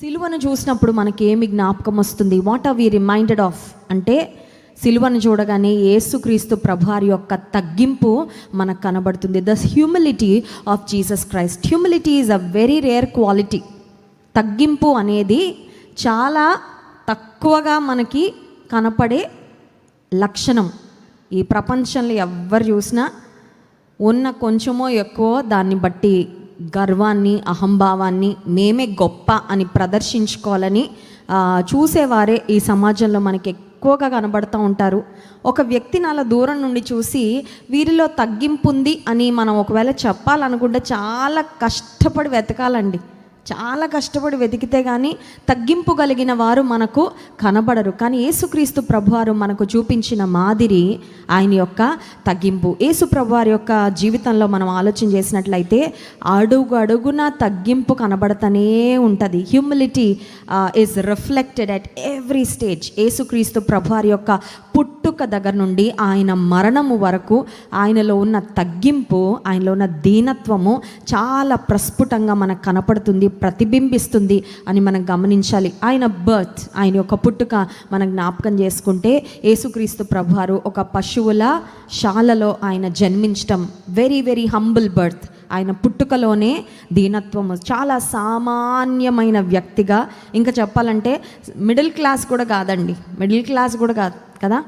సిలువను చూసినప్పుడు మనకి ఏమి జ్ఞాపకం వస్తుంది? What are we reminded of అంటే సిలువను చూడగానే యేసుక్రీస్తు ప్రభువారి యొక్క తగ్గింపు మనకు కనబడుతుంది. The humility of Jesus Christ humility is a very rare quality తగ్గింపు అనేది చాలా తక్కువగా మనకి కనపడే లక్షణం. ఈ ప్రపంచంలో ఎవరు చూసినా ఉన్న కొంచెమో ఎక్కువ దాన్ని బట్టి గర్వాన్ని అహంభావాన్ని మేమే గొప్ప అని ప్రదర్శించుకోవాలని చూసేవారే ఈ సమాజంలో మనకి ఎక్కువగా కనబడుతూ ఉంటారు. ఒక వ్యక్తిని అలా దూరం నుండి చూసి వీరిలో తగ్గింపు ఉంది అని మనం ఒకవేళ చెప్పాలనుకుంటే చాలా కష్టపడి వెతకాలండి. చాలా కష్టపడి వెతికితే కానీ తగ్గింపు కలిగిన వారు మనకు కనబడరు. కానీ యేసుక్రీస్తు ప్రభువారు మనకు చూపించిన మాదిరి ఆయన యొక్క తగ్గింపు. యేసు ప్రభువారి యొక్క జీవితంలో మనం ఆలోచన చేసినట్లయితే అడుగు అడుగున తగ్గింపు కనబడతనే ఉంటుంది. Humility is reflected at every stage యేసుక్రీస్తు ప్రభువారి యొక్క పుట్టుక దగ్గర నుండి ఆయన మరణము వరకు ఆయనలో ఉన్న తగ్గింపు ఆయనలో ఉన్న దీనత్వము చాలా ప్రస్ఫుటంగా మనకు కనపడుతుంది. ప్రతిబింబిస్తుంది అని మనం గమనించాలి. ఆయన బర్త్ ఆయన యొక్క పుట్టుక మనం జ్ఞాపకం చేసుకుంటే యేసుక్రీస్తు ప్రభువారు ఒక పశువుల శాలలో ఆయన జన్మించటం వెరీ వెరీ హంబుల్ బర్త్ ఆయన పుట్టుకలోనే దీనత్వము చాలా సామాన్యమైన వ్యక్తిగా. ఇంకా చెప్పాలంటే మిడిల్ క్లాస్ కూడా కాదండి. మిడిల్ క్లాస్ కూడా కాదు కదా?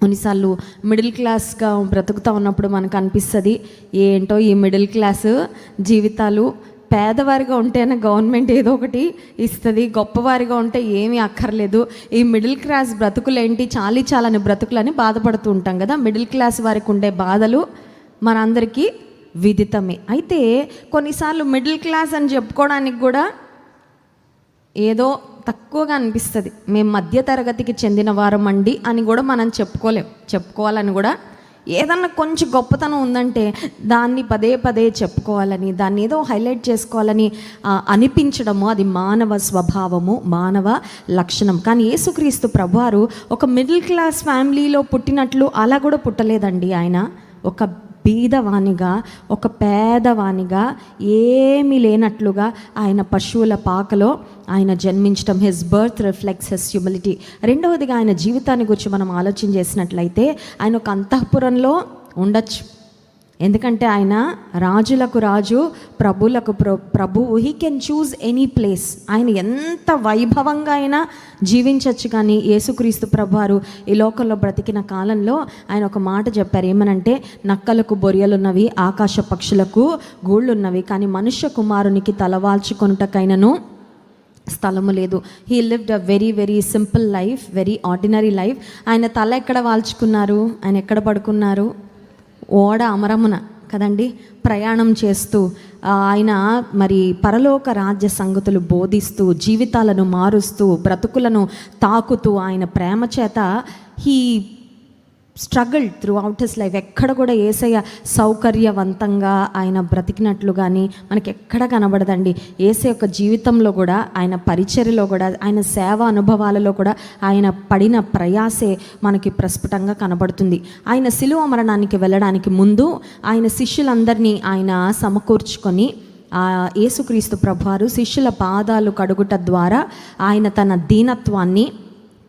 కొన్నిసార్లు మిడిల్ క్లాస్గా బ్రతుకుతూ ఉన్నప్పుడు మనకు అనిపిస్తుంది ఏంటో ఈ మిడిల్ క్లాస్ జీవితాలు పేదవారిగా ఉంటేనే గవర్నమెంట్ ఏదో ఒకటి ఇస్తుంది గొప్పవారిగా ఉంటే ఏమీ అక్కర్లేదు. ఈ మిడిల్ క్లాస్ బ్రతుకులేంటి చాలీ చాలని బ్రతుకులని బాధపడుతూ ఉంటాం కదా. మిడిల్ క్లాస్ వారికి ఉండే బాధలు మనందరికీ విదితమే. అయితే కొన్నిసార్లు మిడిల్ క్లాస్ అని చెప్పుకోవడానికి కూడా ఏదో తక్కువగా అనిపిస్తుంది. మేము మధ్య తరగతికి చెందిన వారం అండి అని కూడా మనం చెప్పుకోలేం చెప్పుకోవాలని కూడా ఏదన్నా కొంచెం గొప్పతనం ఉందంటే దాన్ని పదే పదే చెప్పుకోవాలని దాన్ని ఏదో హైలైట్ చేసుకోవాలని అనిపించడము అది మానవ స్వభావము మానవ లక్షణం. కానీ యేసుక్రీస్తు ప్రభువారు ఒక మిడిల్ క్లాస్ ఫ్యామిలీలో పుట్టినట్లు అలా కూడా పుట్టలేదండి ఆయన. ఒక బీదవానిగా ఒక పేదవానిగా ఏమీ లేనట్లుగా ఆయన పశువుల పాకలో ఆయన జన్మించడం his birth reflects his humility రెండవదిగా ఆయన జీవితాన్ని గురించి మనం ఆలోచన చేసినట్లయితే ఆయన ఒక అంతఃపురంలో ఉండొచ్చు. ఎందుకంటే ఆయన రాజులకు రాజు ప్రభులకు ప్ర ప్రభువు. He can choose any place ఆయన ఎంత వైభవంగా అయినా జీవించవచ్చు కానీ యేసుక్రీస్తు ప్రభువారు ఈ లోకంలో బ్రతికిన కాలంలో ఆయన ఒక మాట చెప్పారు. ఏమనంటే నక్కలకు బొరియలున్నవి ఆకాశ పక్షులకు గూళ్ళున్నవి కానీ మనుష్య కుమారునికి తలవాల్చుకొనుటకైనను స్థలము లేదు. He lived a very very simple life very ordinary life ఆయన తల ఎక్కడ వాల్చుకున్నారు? ఆయన ఎక్కడ పడుకున్నారు? ఓడ అమరమున కదండి ప్రయాణం చేస్తూ ఆయన మరి పరలోక రాజ్య సంగతులు బోధిస్తూ జీవితాలను మారుస్తూ బ్రతుకులను తాకుతూ ఆయన ప్రేమ చేత he struggle throughout his life ఎక్కడ కూడా ఏసయ్య సౌకర్యవంతంగా ఆయన బ్రతికినట్లు కానీ మనకి ఎక్కడ కనబడదండి. ఏసై యొక్క జీవితంలో కూడా ఆయన పరిచర్యలో కూడా ఆయన సేవ అనుభవాలలో కూడా ఆయన పడిన ప్రయాసే మనకి ప్రస్ఫుటంగా కనబడుతుంది. ఆయన శిలువ మరణానికి వెళ్ళడానికి ముందు ఆయన శిష్యులందరినీ ఆయన సమకూర్చుకొని యేసుక్రీస్తు ప్రభువారు శిష్యుల పాదాలు కడుగుట ద్వారా ఆయన తన దీనత్వాన్ని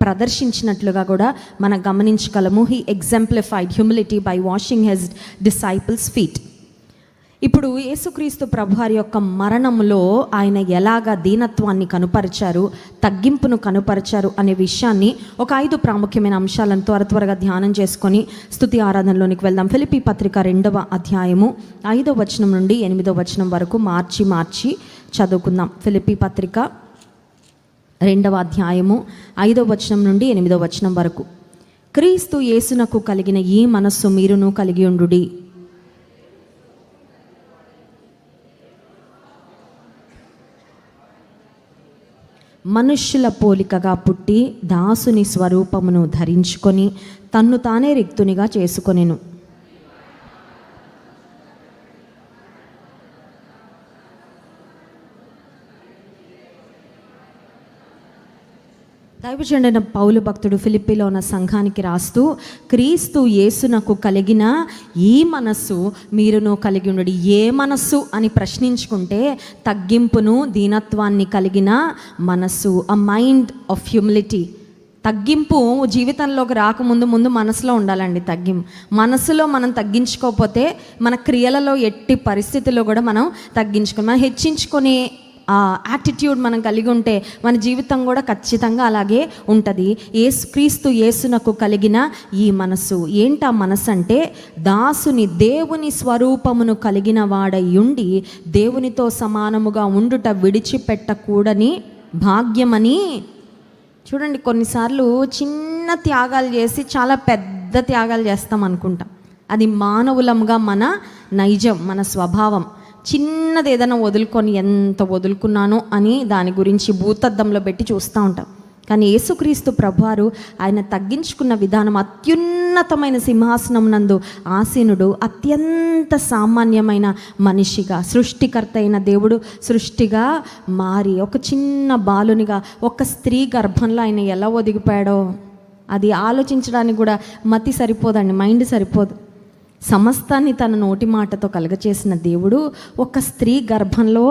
ప్రదర్శించినట్లుగా కూడా మనం గమనించగలము. He exemplified humility by washing his disciples feet ఇప్పుడు యేసుక్రీస్తు ప్రభువారి యొక్క మరణంలో ఆయన ఎలాగా దీనత్వాన్ని కనుపరిచారు తగ్గింపును కనుపరిచారు అనే విషయాన్ని ఒక ఐదు ప్రాముఖ్యమైన అంశాలను త్వర త్వరగా ధ్యానం చేసుకొని స్థుతి ఆరాధనలోనికి వెళ్దాం. ఫిలిపి పత్రిక రెండవ అధ్యాయము ఐదో వచనం నుండి ఎనిమిదో వచనం వరకు మార్చి మార్చి చదువుకుందాం. ఫిలిపి పత్రిక రెండవ అధ్యాయము ఐదో వచనం నుండి ఎనిమిదో వచనం వరకు. క్రీస్తు యేసునకు కలిగిన ఈ మనస్సు మీరును కలిగి ఉండుడి. మనుష్యుల పోలికగా పుట్టి దాసుని స్వరూపమును ధరించుకొని తన్ను తానే రిక్తునిగా చేసుకొనెను. దైవజనుడైన పౌలు భక్తుడు ఫిలిప్పిలో ఉన్న సంఘానికి రాస్తూ క్రీస్తు యేసునకు కలిగిన ఈ మనస్సు మీరును కలిగి ఉండడు ఏ మనస్సు? అని ప్రశ్నించుకుంటే తగ్గింపును దీనత్వాన్ని కలిగిన మనస్సు అ మైండ్ ఆఫ్ హ్యూమిలిటీ తగ్గింపు జీవితంలోకి రాకముందు ముందు మనసులో ఉండాలండి తగ్గింపు. మనసులో మనం తగ్గించుకోకపోతే మన క్రియలలో ఎట్టి పరిస్థితుల్లో కూడా మనం తగ్గించుకొని మనం హెచ్చించుకునే యాటిట్యూడ్ మనం కలిగి ఉంటే మన జీవితం కూడా ఖచ్చితంగా అలాగే ఉంటుంది. ఏసు క్రీస్తు యేసునకు కలిగిన ఈ మనస్సు ఏంటి ఆ మనస్సు అంటే దాసుని దేవుని స్వరూపమును కలిగిన వాడై ఉండి దేవునితో సమానముగా ఉండుట విడిచిపెట్టకూడని భాగ్యమని చూడండి కొన్నిసార్లు చిన్న త్యాగాలు చేసి చాలా పెద్ద త్యాగాలు చేస్తాం అనుకుంటాం. అది మానవులంగా మన నైజం మన స్వభావం. చిన్నది ఏదైనా వదులుకొని ఎంత వదులుకున్నానో అని దాని గురించి భూతద్దంలో పెట్టి చూస్తూ ఉంటాం. కానీ యేసుక్రీస్తు ప్రభువారు ఆయన తగ్గించుకున్న విధానం అత్యున్నతమైన సింహాసనం నందు ఆసీనుడు అత్యంత సామాన్యమైన మనిషిగా సృష్టికర్త అయిన దేవుడు సృష్టిగా మారి ఒక చిన్న బాలునిగా ఒక స్త్రీ గర్భంలో ఆయన ఎలా ఒదిగిపోయాడో అది ఆలోచించడానికి కూడా మతి సరిపోదండి మైండ్ సరిపోదు. సమస్తాన్ని తన నోటి మాటతో కలగచేసిన దేవుడు ఒక స్త్రీ గర్భంలో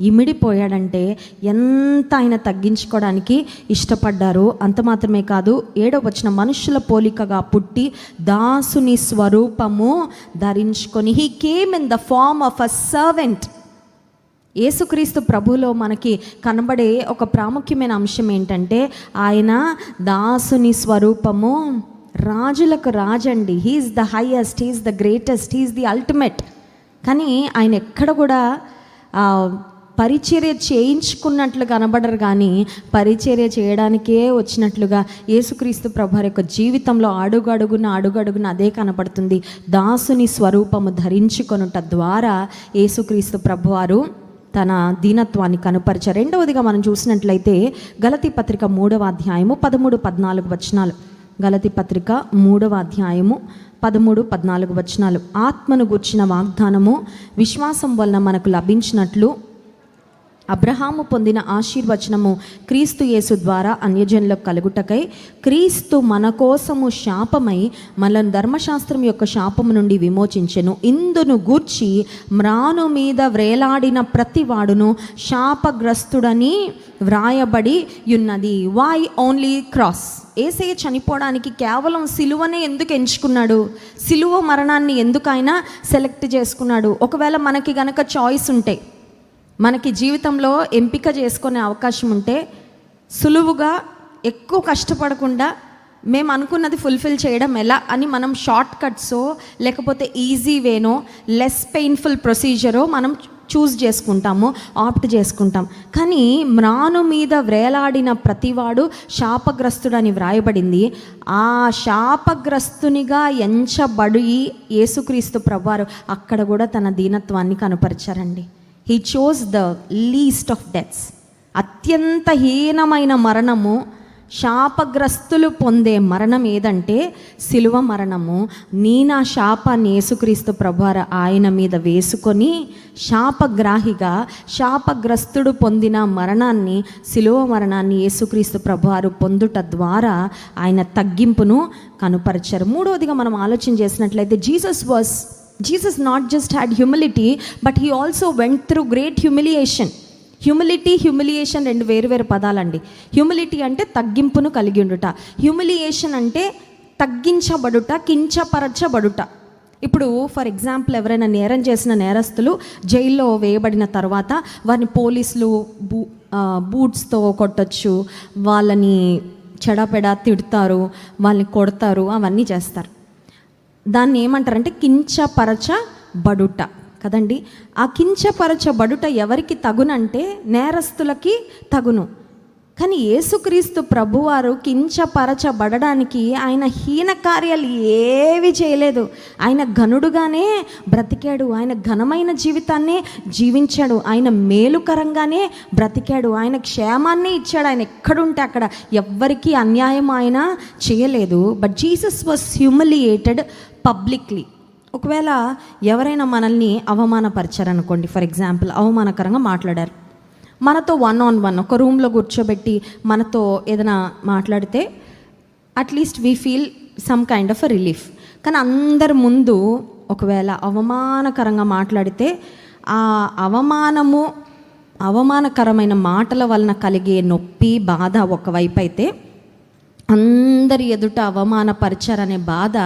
ఇమిడిపోయాడంటే ఎంత ఆయన తగ్గించుకోవడానికి ఇష్టపడ్డారు అంత మాత్రమే కాదు ఏడో వచ్చిన మనుషుల పోలికగా పుట్టి దాసుని స్వరూపము ధరించుకొని he came in the form of a servant యేసుక్రీస్తు ప్రభులో మనకి కనబడే ఒక ప్రాముఖ్యమైన అంశం ఏంటంటే ఆయన దాసుని స్వరూపము రాజులకు రాజండి. He is the highest he is the greatest he is the ultimate కానీ ఆయన ఎక్కడ కూడా పరిచర్య చేయించుకున్నట్లు కనబడరు కానీ పరిచర్య చేయడానికే వచ్చినట్లుగా యేసుక్రీస్తు ప్రభు యొక్క జీవితంలో అడుగడుగున అడుగడుగున అదే కనబడుతుంది దాసుని స్వరూపము ధరించుకొనుట ద్వారా యేసుక్రీస్తు ప్రభువారు తన దీనత్వాన్ని కనుపరిచారు. రెండవదిగా మనం చూసినట్లయితే గలతి పత్రిక మూడవ అధ్యాయము పదమూడు పద్నాలుగు వచనాలు. గలతి పత్రిక మూడవ అధ్యాయము పదమూడు పద్నాలుగు వచనాలు. ఆత్మను గూర్చిన వాగ్దానము విశ్వాసం వలన మనకు లభించినట్లు అబ్రహాము పొందిన ఆశీర్వచనము క్రీస్తు యేసు ద్వారా అన్యజనులకు కలుగుటకై క్రీస్తు మన కోసము శాపమై మనల్ని ధర్మశాస్త్రం యొక్క శాపము నుండి విమోచించెను. ఇందును గూర్చి మ్రాను మీద వ్రేలాడిన ప్రతి వాడును శాపగ్రస్తుడని వ్రాయబడి ఉన్నది. వై ఓన్లీ క్రాస్ ఏసయ్య చనిపోవడానికి కేవలం సిలువనే ఎందుకు ఎంచుకున్నాడు? సిలువ మరణాన్ని ఎందుకైనా సెలెక్ట్ చేసుకున్నాడు. ఒకవేళ మనకి గనక చాయిస్ ఉంటే మనకి జీవితంలో ఎంపిక చేసుకునే అవకాశం ఉంటే సులువుగా ఎక్కువ కష్టపడకుండా మేము అనుకున్నది ఫుల్ఫిల్ చేయడం ఎలా అని మనం షార్ట్ కట్సో లేకపోతే ఈజీ వేనో లెస్ పెయిన్ఫుల్ ప్రొసీజరో మనం చూస్ చేసుకుంటాము ఆప్ట్ చేసుకుంటాం. కానీ మ్రాను మీద వ్రేలాడిన ప్రతివాడు శాపగ్రస్తుడని వ్రాయబడింది. ఆ శాపగ్రస్తునిగా ఎంచబడి యేసుక్రీస్తు ప్రభువారు అక్కడ కూడా తన దీనత్వాన్ని కనపరిచారండి. He chose the least of deaths అత్యంత హీనమైన మరణము శాపగ్రస్తులు పొందే మరణం ఏదంటే సిలువ మరణము. నీ నా శాపాన్ని యేసుక్రీస్తు ప్రభువారు ఆయన మీద వేసుకొని శాపగ్రాహిగా శాపగ్రస్తుడు పొందిన మరణాన్ని సిలువ మరణాన్ని యేసుక్రీస్తు ప్రభువారు పొందుట ద్వారా ఆయన తగ్గింపును కనుపరిచారు. మూడవదిగా మనం ఆలోచన చేసినట్లయితే Jesus was Jesus not just had humility but he also went through great humiliation humility humiliation రెండు వేరు వేరు పదాలండి. హ్యూమిలిటీ అంటే తగ్గింపును కలిగి ఉండుట. హ్యూమిలియేషన్ అంటే తగ్గించబడుట కించపరచబడుట. ఇప్పుడు ఫర్ ఎగ్జాంపుల్ ఎవరైనా నేరం చేసిన నేరస్తులు జైల్లో వేయబడిన తర్వాత వారిని పోలీసులు బూ బూట్స్తో కొట్టచ్చు వాళ్ళని చెడపెడ తిడతారు వాళ్ళని కొడతారు అవన్నీ చేస్తారు. దాన్ని ఏమంటారంటే కించపరచబడుట కదండి? ఆ కించపరచబడుట ఎవరికి తగునంటే నేరస్తులకి తగును. కానీ యేసుక్రీస్తు ప్రభువారు కించపరచబడడానికి ఆయన హీన కార్యాలు ఏవి చేయలేదు. ఆయన ఘనుడుగానే బ్రతికాడు. ఆయన ఘనమైన జీవితాన్నే జీవించాడు. ఆయన మేలుకరంగానే బ్రతికాడు. ఆయన క్షేమాన్ని ఇచ్చాడు. ఆయన ఎక్కడుంటే అక్కడ. ఎవ్వరికీ అన్యాయం ఆయన చేయలేదు. But Jesus was humiliated publicly ఒకవేళ ఎవరైనా మనల్ని అవమానపరిచారనుకోండి ఫర్ ఎగ్జాంపుల్ అవమానకరంగా మాట్లాడారు. మనతో వన్ ఆన్ వన్ ఒక రూమ్లో కూర్చోబెట్టి మనతో ఏదైనా మాట్లాడితే at least we feel some kind of a relief కానీ అందరి ముందు ఒకవేళ అవమానకరంగా మాట్లాడితే ఆ అవమానము అవమానకరమైన మాటల వలన కలిగే నొప్పి బాధ ఒకవైపు అయితే అందరి ఎదుట అవమానపరిచారనే బాధ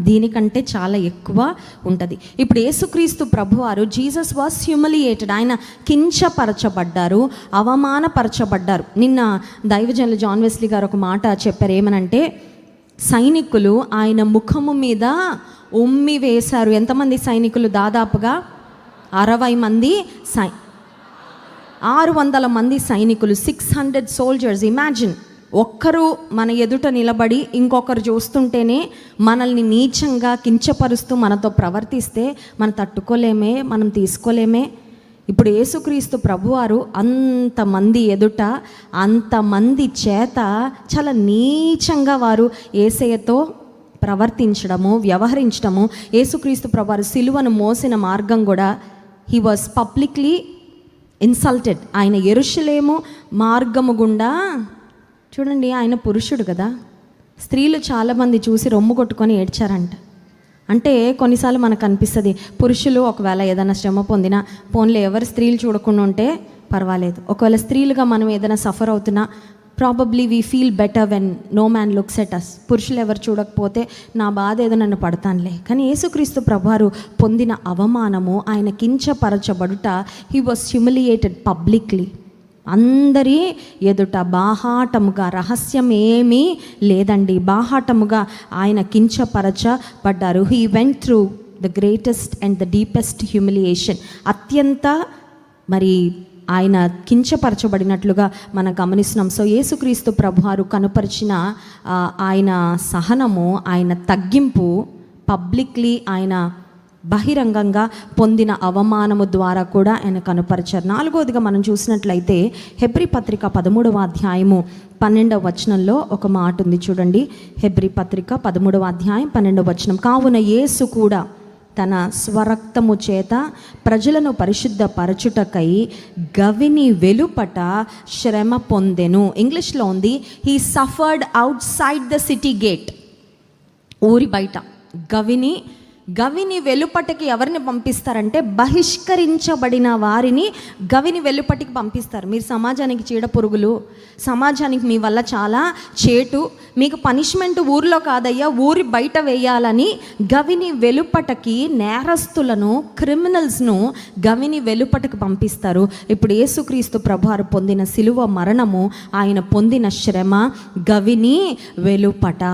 దీనికంటే చాలా ఎక్కువ ఉంటుంది. ఇప్పుడు యేసుక్రీస్తు ప్రభువారు జీసస్ వాస్ హ్యూమిలియేటెడ్. ఆయన కించపరచబడ్డారు అవమానపరచబడ్డారు. నిన్న దైవజనులు జాన్ వెస్లీ గారు ఒక మాట చెప్పారు. ఏమనంటే సైనికులు ఆయన ముఖము మీద ఉమ్మి వేశారు. ఎంతమంది సైనికులు? దాదాపుగా అరవై మంది సై ఆరు వందల మంది సైనికులు. Six hundred soldiers. ఇమాజిన్ ఒక్కరు మన ఎదుట నిలబడి ఇంకొకరు చూస్తుంటేనే మనల్ని నీచంగా కించపరుస్తూ మనతో ప్రవర్తిస్తే మనం తట్టుకోలేమే మనం తీసుకోలేమే. ఇప్పుడు యేసుక్రీస్తు ప్రభువారు అంతమంది ఎదుట అంతమంది చేత చాలా నీచంగా వారు ఏసయ్యతో ప్రవర్తించడము వ్యవహరించడము. యేసుక్రీస్తు ప్రభువారు సిలువను మోసిన మార్గం కూడా హీ వాజ్ పబ్లిక్లీ ఇన్సల్టెడ్ ఆయన ఎరుషలేము మార్గము గుండా చూడండి ఆయన పురుషుడు కదా. స్త్రీలు చాలామంది చూసి రొమ్ము కొట్టుకొని ఏడ్చారంట. అంటే కొన్నిసార్లు మనకు అనిపిస్తుంది పురుషులు ఒకవేళ ఏదైనా శ్రమ పొందినా ఫోన్లో ఎవరు స్త్రీలు చూడకుండా ఉంటే పర్వాలేదు. ఒకవేళ స్త్రీలుగా మనం ఏదైనా సఫర్ అవుతున్నా probably we feel better when no man looks at us పురుషులు ఎవరు చూడకపోతే నా బాధ ఏదో నన్ను పడతానులే. కానీ యేసుక్రీస్తు ప్రభువారు పొందిన అవమానము ఆయన కించపరచబడుట హీ వాస్ హ్యూమిలియేటెడ్ పబ్లిక్లీ అందరి ఎదుట బాహాటముగా రహస్యం ఏమీ లేదండి. బాహాటముగా ఆయన కించపరచబడ్డారు. He went through the greatest and the deepest humiliation అత్యంత మరి ఆయన కించపరచబడినట్లుగా మనం గమనిస్తున్నాం. సో యేసుక్రీస్తు ప్రభువారు కనుపరిచిన ఆయన సహనము ఆయన తగ్గింపు పబ్లిక్లీ ఆయన బహిరంగంగా పొందిన అవమానము ద్వారా కూడా ఆయన కనుపరిచారు. నాలుగోదిగా మనం చూసినట్లయితే హెబ్రి పత్రిక పదమూడవ అధ్యాయము పన్నెండవ వచనంలో ఒక మాట ఉంది చూడండి. హెబ్రి పత్రిక పదమూడవ అధ్యాయం పన్నెండవ వచనం. కావున యేసు కూడా తన స్వరక్తము చేత ప్రజలను పరిశుద్ధపరచుటకై గవిని వెలుపట శ్రమ పొందెను. ఇంగ్లీష్లో ఉంది he suffered outside the city gate ఊరి బయట గవిని గవిని వెలుపటికి ఎవరిని పంపిస్తారంటే బహిష్కరించబడిన వారిని గవిని వెలుపటికి పంపిస్తారు. మీరు సమాజానికి చీడ పురుగులు సమాజానికి మీ వల్ల చాలా చేటు మీకు పనిష్మెంట్ ఊరిలో కాదయ్యా ఊరి బయట వేయాలని గవిని వెలుపటకి నేరస్తులను క్రిమినల్స్ను గవిని వెలుపటకి పంపిస్తారు. ఇప్పుడు యేసుక్రీస్తు ప్రభువారు పొందిన సిలువ మరణము ఆయన పొందిన శ్రమ గవిని వెలుపట.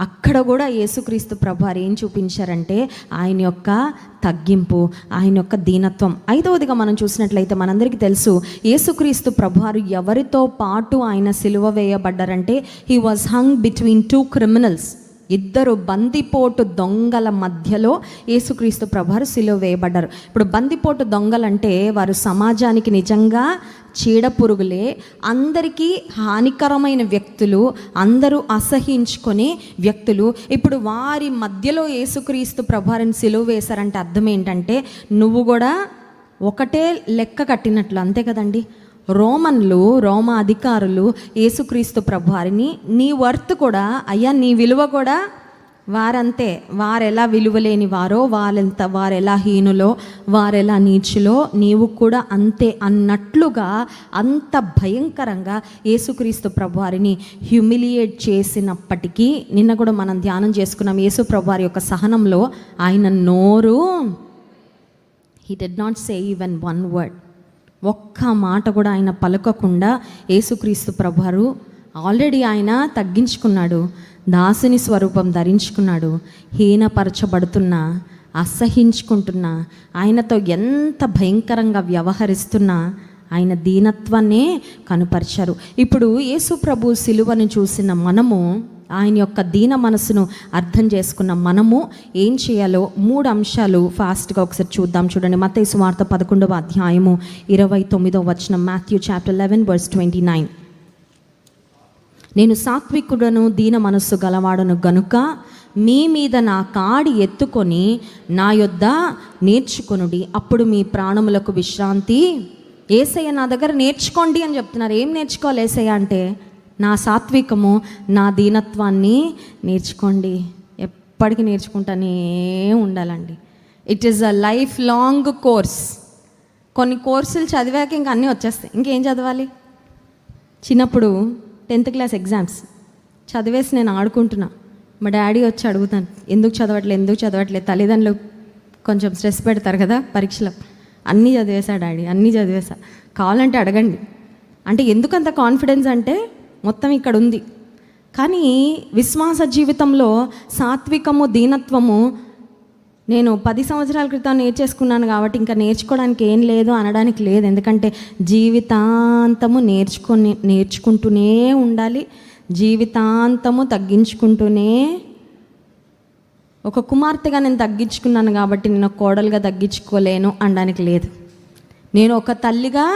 అక్కడ కూడా యేసుక్రీస్తు ప్రభువారు ఏం చూపించారంటే ఆయన యొక్క తగ్గింపు ఆయన యొక్క దీనత్వం. ఐదవదిగా మనం చూసినట్లయితే మనందరికీ తెలుసు యేసుక్రీస్తు ప్రభువారు ఎవరితో పాటు ఆయన సిలువ వేయబడ్డారంటే he was hung between two criminals ఇద్దరు బందిపోటు దొంగల మధ్యలో యేసుక్రీస్తు ప్రభువారు సిలువ వేయబడ్డారు. ఇప్పుడు బందిపోటు దొంగలంటే వారు సమాజానికి నిజంగా చీడపురుగులే. అందరికీ హానికరమైన వ్యక్తులు అందరూ అసహించుకునే వ్యక్తులు. ఇప్పుడు వారి మధ్యలో యేసుక్రీస్తు ప్రభువారిని సిలువ వేశారంటే అర్థం ఏంటంటే నువ్వు కూడా ఒకటే లెక్క కట్టినట్లు. అంతే కదండి? రోమన్లు రోమ అధికారులు యేసుక్రీస్తు ప్రభువారిని నీ వర్త్ కూడా అయ్యా నీ విలువ కూడా వారంతే. వారెలా విలువలేని వారో వారెంత వారెలా హీనులో వారెలా నీచులో నీవు కూడా అంతే అన్నట్లుగా అంత భయంకరంగా యేసుక్రీస్తు ప్రభువారిని హ్యూమిలియేట్ చేసినప్పటికీ నిన్న కూడా మనం ధ్యానం చేసుకున్నాం యేసు ప్రభువారి యొక్క సహనంలో ఆయన నోరు. He did not say even one word ఒక్క మాట కూడా ఆయన పలకకుండా యేసుక్రీస్తు ప్రభువారు ఆల్రెడీ ఆయన తగ్గించుకున్నాడు దాసుని స్వరూపం ధరించుకున్నాడు హీనపరచబడుతున్నా అసహించుకుంటున్నా ఆయనతో ఎంత భయంకరంగా వ్యవహరిస్తున్నా ఆయన దీనత్వాన్నే కనుపరిచారు. ఇప్పుడు యేసు ప్రభు సిలువను చూసిన మనము ఆయన యొక్క దీన మనసును అర్థం చేసుకున్న మనము ఏం చేయాలో మూడు అంశాలు ఫాస్ట్గా ఒకసారి చూద్దాం చూడండి. మత్తయి సువార్త పదకొండవ అధ్యాయము ఇరవై తొమ్మిదవ వచనం Matthew chapter eleven verse twenty nine నేను సాత్వికుడను దీన మనస్సు గలవాడను గనుక మీ మీద నా కాడి ఎత్తుకొని నా యొద్ద నేర్చుకొనుడి. అప్పుడు మీ ప్రాణములకు విశ్రాంతి. ఏసయ్య నా దగ్గర నేర్చుకోండి అని చెప్తున్నారు. ఏం నేర్చుకోవాలి ఏసయ్య అంటే? నా సాత్వికము నా దీనత్వాన్ని నేర్చుకోండి. ఎప్పటికీ నేర్చుకుంటానే ఉండాలండి. It is a life long course కొన్ని కోర్సులు చదివాక ఇంకా అన్నీ వచ్చేస్తాయి. ఇంకేం చదవాలి? చిన్నప్పుడు టెన్త్ క్లాస్ ఎగ్జామ్స్. చదివేసి నేను ఆడుకుంటున్నా. మా డాడీ వచ్చి అడుగుతాను ఎందుకు చదవట్లేదు ఎందుకు చదవట్లేదు తల్లిదండ్రులు కొంచెం స్ట్రెస్ పెడతారు కదా పరీక్షలో. అన్నీ చదివేశా డాడీ అన్నీ చదివేశా కావాలంటే అడగండి. అంటే ఎందుకంత కాన్ఫిడెన్స్ అంటే మొత్తం ఇక్కడ ఉంది కానీ విశ్వాస జీవితంలో సాత్వికము దీనత్వము నేను పది సంవత్సరాల క్రితం నేర్చేసుకున్నాను కాబట్టి ఇంకా నేర్చుకోవడానికి ఏం లేదు అనడానికి లేదు. ఎందుకంటే జీవితాంతము నేర్చుకొని నేర్చుకుంటూనే ఉండాలి. జీవితాంతము తగ్గించుకుంటూనే ఒక కుమార్తెగా నేను తగ్గించుకున్నాను కాబట్టి నేను కోడలుగా తగ్గించుకోలేను అనడానికి లేదు. నేను ఒక తల్లిగా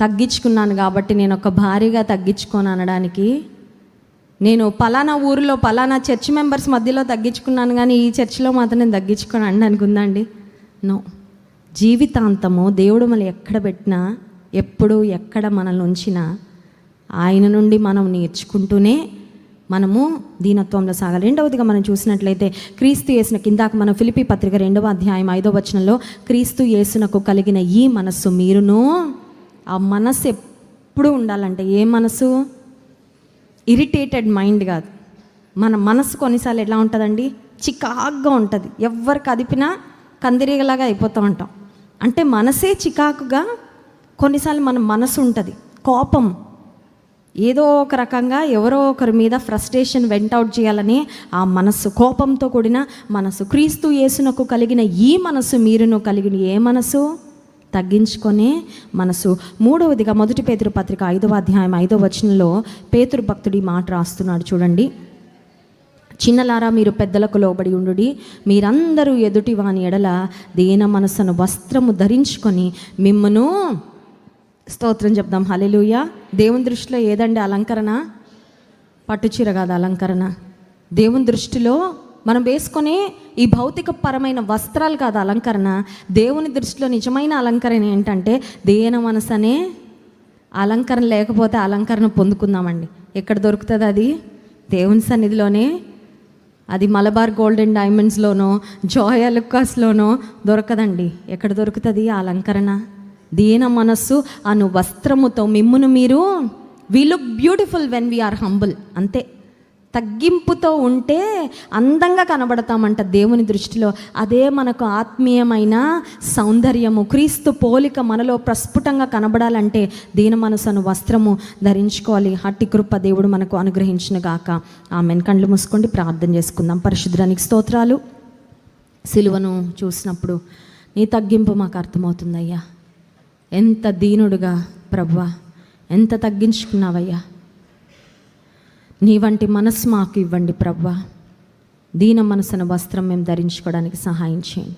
తగ్గించుకున్నాను కాబట్టి నేను ఒక భారీగా తగ్గించుకోను అనడానికి. నేను పలానా ఊరిలో పలానా చర్చ్ మెంబర్స్ మధ్యలో తగ్గించుకున్నాను కానీ ఈ చర్చిలో మాత్రం నేను తగ్గించుకొని అనడానికి ఉందండి నో. జీవితాంతము దేవుడు మనల్ని ఎక్కడ పెట్టినా ఎప్పుడు ఎక్కడ మనల్ని ఉంచినా ఆయన నుండి మనం నేర్చుకుంటూనే మనము దీనత్వంలో సాగాలి. రెండవదిగా మనం చూసినట్లయితే క్రీస్తు యేసున కిందాక మన ఫిలిపి పత్రిక రెండవ అధ్యాయం ఐదో వచనంలో క్రీస్తు యేసునకు కలిగిన ఈ మనస్సు మీరును ఆ మనస్సు ఎప్పుడు ఉండాలంటే ఏ మనసు ఇరిటేటెడ్ మైండ్ కాదు. మన మనసు కొన్నిసార్లు ఎలా ఉంటుందండి? చికాగ్గా ఉంటుంది. ఎవరు కదిపినా కందిరీగలాగా అయిపోతూ ఉంటాం. అంటే మనసే చికాకుగా కొన్నిసార్లు మన మనసు ఉంటుంది. కోపం. ఏదో ఒక రకంగా ఎవరో ఒకరి మీద ఫ్రస్ట్రేషన్ వెంట్ అవుట్ చేయాలని ఆ మనస్సు కోపంతో కూడిన మనసు క్రీస్తు యేసునకు కలిగిన ఈ మనసు మీరును కలిగిన ఏ మనసు తగ్గించుకొనే మనసు. మూడవదిగా మొదటి పేతురు పత్రిక ఐదవ అధ్యాయం ఐదవ వచనంలో పేతురు భక్తుడి మాట రాస్తున్నాడు చూడండి. చిన్నలారా మీరు పెద్దలకు లోబడి ఉండుడి. మీరందరూ ఎదుటి వాని ఎడల దీన మనసును వస్త్రము ధరించుకొని మిమ్మను స్తోత్రం చెప్దాం. హలెలుయ దేవుని దృష్టిలో ఏదండి అలంకరణ? పట్టుచీర కాదు అలంకరణ. దేవుని దృష్టిలో మనం వేసుకునే ఈ భౌతిక పరమైన వస్త్రాలు కాదు అలంకరణ. దేవుని దృష్టిలో నిజమైన అలంకరణ ఏంటంటే దేన మనసనే అలంకరణ లేకపోతే అలంకరణ పొందుకుందామండి. ఎక్కడ దొరుకుతుంది అది? దేవుని సన్నిధిలోనే. అది మలబార్ గోల్డెన్ డైమండ్స్లోనో జోయా లుక్కాస్లోనో దొరకదండి. ఎక్కడ దొరుకుతుంది ఆ అలంకరణ? దీన మనస్సు అను వస్త్రముతో మిమ్మును మీరు we look beautiful when we are humble అంతే. తగ్గింపుతో ఉంటే అందంగా కనబడతామంట దేవుని దృష్టిలో. అదే మనకు ఆత్మీయమైన సౌందర్యము క్రీస్తు పోలిక మనలో ప్రస్ఫుటంగా కనబడాలంటే దీని మనసును వస్త్రము ధరించుకోవాలి. హట్టి కృప దేవుడు మనకు అనుగ్రహించిన గాక. ఆమెను. కండ్లు మూసుకోండి ప్రార్థన చేసుకుందాం. పరిశుద్ధానికి స్తోత్రాలు. సిలువను చూసినప్పుడు నీ తగ్గింపు మాకు అర్థమవుతుందయ్యా. ఎంత దీనుడుగా ప్రభా. ఎంత తగ్గించుకున్నావయ్యా. నీ వంటి మనస్సు మాకు ఇవ్వండి ప్రవ్వా. దీన మనసున వస్త్రం మేము ధరించుకోవడానికి సహాయం చేయండి.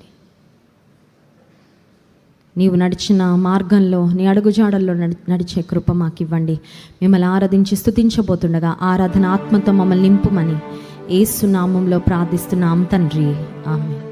నీవు నడిచిన మార్గంలో నీ అడుగుజాడల్లో నడి నడిచే కృప మాకు ఇవ్వండి. మిమ్మల్ని ఆరాధించి స్థుతించబోతుండగా ఆరాధన ఆత్మతో మమ్మల్ని నింపుమని ఏసునామంలో ప్రార్థిస్తున్నాం తండ్రి. ఆమె